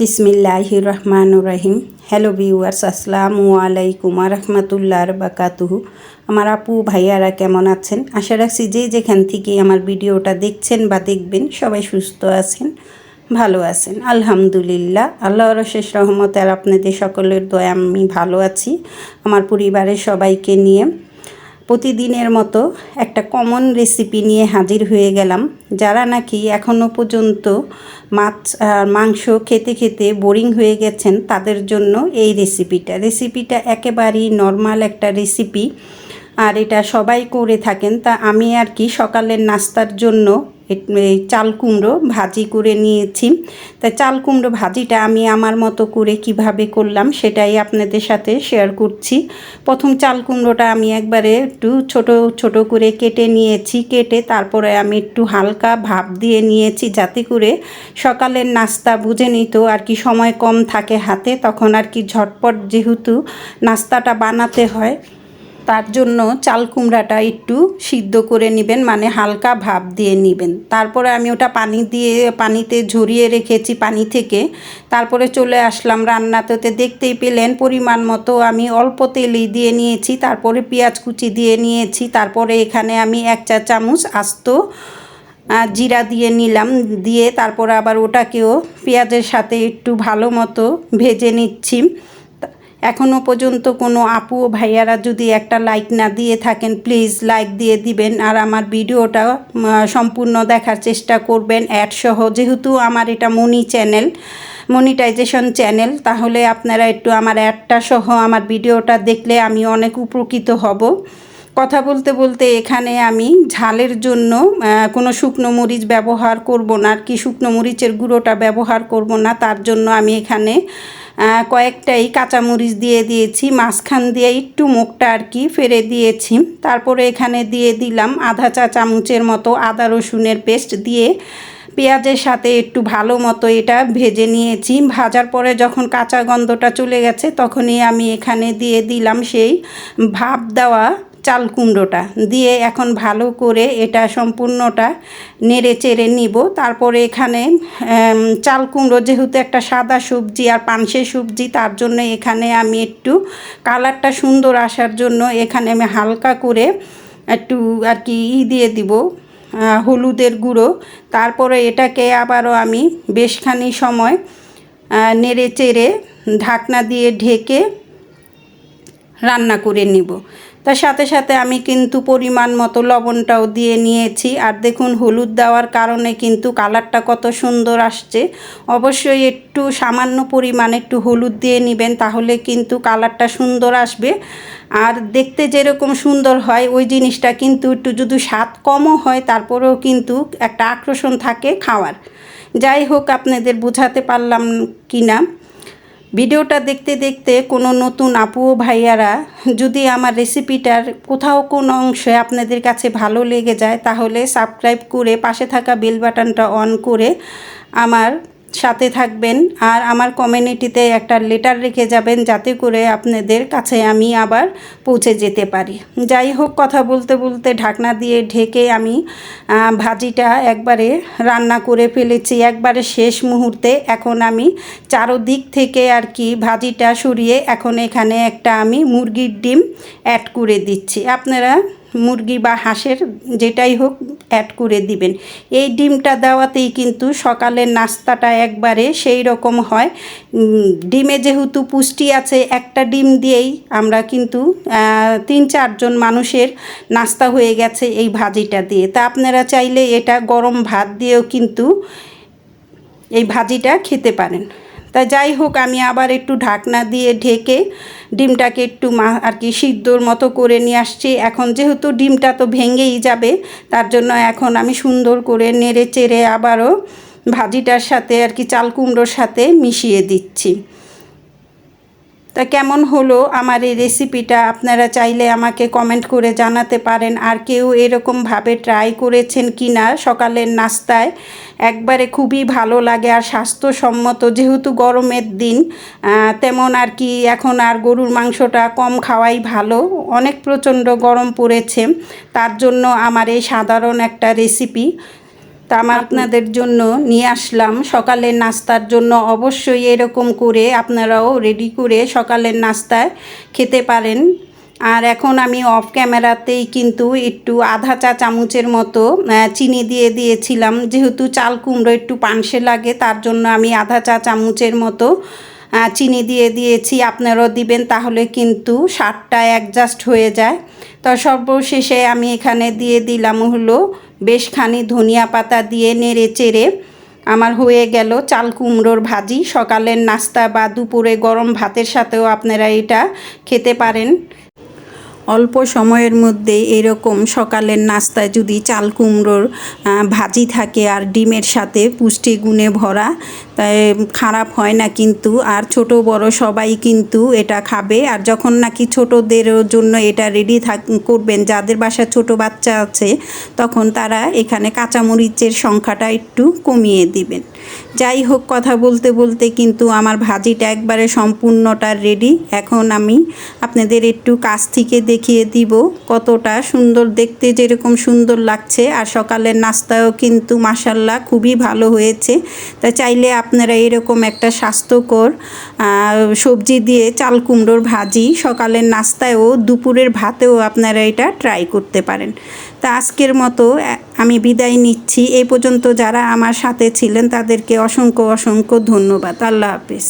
বিসমিল্লাহ রহমান রহিম hello viewers আসসালামু আলাইকুম রহমতুল্লাহ বাকাতুহু। আমার আপু, ভাইয়ারা কেমন আছেন? আশা রাখছি যে যেখান থেকে আমার ভিডিওটা দেখছেন বা দেখবেন সবাই সুস্থ আছেন, ভালো আছেন। আলহামদুলিল্লাহ, আল্লাহর শেষ রহমতে আর আপনাদের সকলের দয়া আমি ভালো আছি। আমার পরিবারের সবাইকে নিয়ে প্রতিদিনের মতো একটা কমন রেসিপি নিয়ে হাজির হয়ে গেলাম। যারা নাকি এখনও পর্যন্ত মাছ আর মাংস খেতে খেতে বোরিং হয়ে গেছেন, তাদের জন্য এই রেসিপিটা রেসিপিটা একেবারেই নর্মাল একটা রেসিপি আর এটা সবাই করে থাকেন। তা আমি আর কি সকালের নাস্তার জন্য এই চাল কুমড়ো ভাজি করে নিয়েছি। তা চাল কুমড়ো ভাজিটা আমি আমার মতো করে কীভাবে করলাম সেটাই আপনাদের সাথে শেয়ার করছি। প্রথম চাল কুমড়োটা আমি একবারে একটু ছোট ছোট করে কেটে নিয়েছি। কেটে তারপরে আমি একটু হালকা ভাপ দিয়ে নিয়েছি যাতে করে সকালের নাস্তা বুঝে নিত আর কি সময় কম থাকে হাতে, তখন আর কি ঝটপট যেহেতু নাস্তাটা বানাতে হয়। তার জন্য চাল কুমড়াটা একটু সিদ্ধ করে নেবেন মানে হালকা ভাপ দিয়ে নেবেন। তারপরে আমি ওটা পানি দিয়ে, পানিতে ঝরিয়ে রেখেছি পানি থেকে। তারপরে চলে আসলাম রান্নাতে। দেখতেই পেলেন পরিমাণ মতো আমি অল্প তেলই দিয়ে নিয়েছি, তারপরে পেঁয়াজ কুচি দিয়ে নিয়েছি, তারপরে এখানে আমি এক চা চামচ আস্ত জিরা দিয়ে নিলাম, দিয়ে তারপরে আবার ওটাকেও পেঁয়াজের সাথে একটু ভালো মতো ভেজে নিচ্ছি। এখনও পর্যন্ত কোনো আপু ও ভাইয়ারা যদি একটা লাইক না দিয়ে থাকেন প্লিজ লাইক দিয়ে দিবেন। আর আমার ভিডিওটা সম্পূর্ণ দেখার চেষ্টা করবেন অ্যাডসহ যেহেতু আমার এটা মনি চ্যানেল মনিটাইজেশন চ্যানেল তাহলে আপনারা একটু আমার অ্যাডটা সহ আমার ভিডিওটা দেখলে আমি অনেক উপকৃত হব। কথা বলতে বলতে এখানে আমি ঝালের জন্য কোনো শুকনো মরিচ ব্যবহার করব না, আর কি শুকনো মরিচের গুঁড়োটা ব্যবহার করব না, তার জন্য আমি এখানে কয়েকটাই কাঁচামরিচ দিয়ে দিয়েছি, মাঝখান দিয়ে একটু মুখটা আর কি ফেরে দিয়েছি। তারপরে এখানে দিয়ে দিলাম আধা চা চামচের মতো আদা রসুনের পেস্ট দিয়ে পেঁয়াজের সাথে একটু ভালো মতো এটা ভেজে নিয়েছি। ভাজার পরে যখন কাঁচা গন্ধটা চলে গেছে, তখনই আমি এখানে দিয়ে দিলাম সেই ভাপ দেওয়া চাল কুমড়োটা দিয়ে এখন ভালো করে এটা সম্পূর্ণটা নেড়ে চেড়ে নিব। তারপরে এখানে চাল কুমড়ো যেহেতু একটা সাদা সবজি আর পানসে সবজি, তার জন্য এখানে আমি একটু কালারটা সুন্দর আসার জন্য এখানে আমি হালকা করে একটু আর কি ই দিয়ে দিব হলুদের গুঁড়ো। তারপরে এটাকে আবারও আমি বেশখানি সময় নেড়ে চেড়ে ঢাকনা দিয়ে ঢেকে রান্না করে নিব। তার সাথে সাথে আমি কিন্তু পরিমাণ মতো লবণটাও দিয়ে নিয়েছি। আর দেখুন, হলুদ দেওয়ার কারণে কিন্তু কালারটা কত সুন্দর আসছে। অবশ্যই একটু সামান্য পরিমাণ একটু হলুদ দিয়ে নেবেন, তাহলে কিন্তু কালারটা সুন্দর আসবে। আর দেখতে যেরকম সুন্দর হয়, ওই জিনিসটা কিন্তু একটু যদি স্বাদ কমও হয়, তারপরেও কিন্তু একটা আকর্ষণ থাকে খাওয়ার। যাই হোক, আপনাদের বোঝাতে পারলাম কি না ভিডিওটা দেখতে দেখতে কোনো নতুন আপু ভাইয়ারা যদি আমার রেসিপিটার কোথাও কোনো অংশে আপনাদের কাছে ভালো লেগে যায়, তাহলে সাবস্ক্রাইব করে পাশে থাকা বেল বাটনটা অন করে আমার সাথে থাকবেন আর আমার কমিউনিটিতে একটা লেটার রেখে যাবেন যাতে করে আপনাদের কাছে আমি আবার পৌঁছে যেতে পারি। যাই হোক, কথা বলতে বলতে ঢাকনা দিয়ে ঢেকে আমি ভাজিটা একবারে রান্না করে ফেলেছি। একবারে শেষ মুহূর্তে এখন আমি চারোদিক থেকে আর কি ভাজিটা সরিয়ে এখন এখানে একটা আমি মুরগির ডিম অ্যাড করে দিচ্ছি। আপনারা মুরগি বা হাঁসের যেটাই হোক অ্যাড করে দিবেন। এই ডিমটা দেওয়াতেই কিন্তু সকালের নাস্তাটা একবারে সেই রকম হয়। ডিমে যেহেতু পুষ্টি আছে, একটা ডিম দিয়েই আমরা কিন্তু তিন চারজন মানুষের নাস্তা হয়ে গেছে এই ভাজিটা দিয়ে। তা আপনারা চাইলে এটা গরম ভাত দিয়েও কিন্তু এই ভাজিটা খেতে পারেন। তা যাই হোক, আমি আবার একটু ঢাকনা দিয়ে ঢেকে ডিমটাকে একটু মা, আর কি সিদ্ধর মতো করে নিয়ে আসছি। এখন যেহেতু ডিমটা তো ভেঙেই যাবে, তার জন্য এখন আমি সুন্দর করে নেড়ে চেড়ে আবারও ভাজিটার সাথে আর কি চাল কুমড়োর সাথে মিশিয়ে দিচ্ছি। তা কেমন হলো আমার এই রেসিপিটা আপনারা চাইলে আমাকে কমেন্ট করে জানাতে পারেন। আর কেউ এরকমভাবে ট্রাই করেছেন কি না সকালের নাস্তায়, একবারে খুবই ভালো লাগে আর স্বাস্থ্যসম্মত। যেহেতু গরমের দিন তেমন আর কি এখন আর গরুর মাংসটা কম খাওয়াই ভালো। অনেক প্রচণ্ড গরম পড়েছে। তার জন্য আমার এই সাধারণ একটা রেসিপি তা আমার আপনাদের জন্য নিয়ে আসলাম। সকালের নাস্তার জন্য অবশ্যই এরকম করে আপনারাও রেডি করে সকালের নাস্তায় খেতে পারেন। আর এখন আমি অফ ক্যামেরাতেই কিন্তু একটু আধা চা চামচের মতো চিনি দিয়ে দিয়েছিলাম। যেহেতু চাল কুমড়ো একটু পানসে লাগে তার জন্য আমি আধা চা চামচের মতো চিনি দিয়ে দিয়েছি, আপনারাও দিবেন, তাহলে কিন্তু স্বাদটা অ্যাডজাস্ট হয়ে যায়। তো সর্বশেষে আমি এখানে দিয়ে দিলাম হলো বেশখানি ধনিয়া পাতা দিয়ে নেড়ে চেড়ে। আমার হয়ে গেল চাল কুমড়োর ভাজি। সকালের নাস্তা বা দুপুরে গরম ভাতের সাথেও আপনারা এটা খেতে পারেন। অল্প সময়ের মধ্যে এরকম সকালের নাস্তায় যদি চাল কুমড়োর ভাজি থাকে আর ডিমের সাথে পুষ্টি গুণে ভরা, তাই খারাপ হয় না কিন্তু। আর ছোট বড় সবাই কিন্তু এটা খাবে। আর যখন নাকি ছোটদের জন্য এটা রেডি থাক, করবেন, যাদের বাসায় ছোট বাচ্চা আছে, তখন তারা এখানে কাঁচামরিচের সংখ্যাটা একটু কমিয়ে দিবেন। যাই হোক, কথা বলতে বলতে কিন্তু আমার ভাজিটা একবারে সম্পূর্ণটা রেডি এখন আমি আপনাদের একটু কাছ থেকে দেখিয়ে দিব কতটা সুন্দর দেখতে, যেরকম সুন্দর লাগছে। আর সকালের নাস্তাও কিন্তু মাসাল্লাহ খুবই ভালো হয়েছে। তা চাইলে আপনারা এরকম একটা স্বাস্থ্যকর সবজি দিয়ে চাল কুমড়োর ভাজি সকালের নাস্তায়ও দুপুরের ভাতেও আপনারা এটা ট্রাই করতে পারেন। তা আজকের মতো আমি বিদায় নিচ্ছি। এই পর্যন্ত যারা আমার সাথে ছিলেন তাদেরকে অসংখ্য অসংখ্য ধন্যবাদ। আল্লাহ হাফিজ।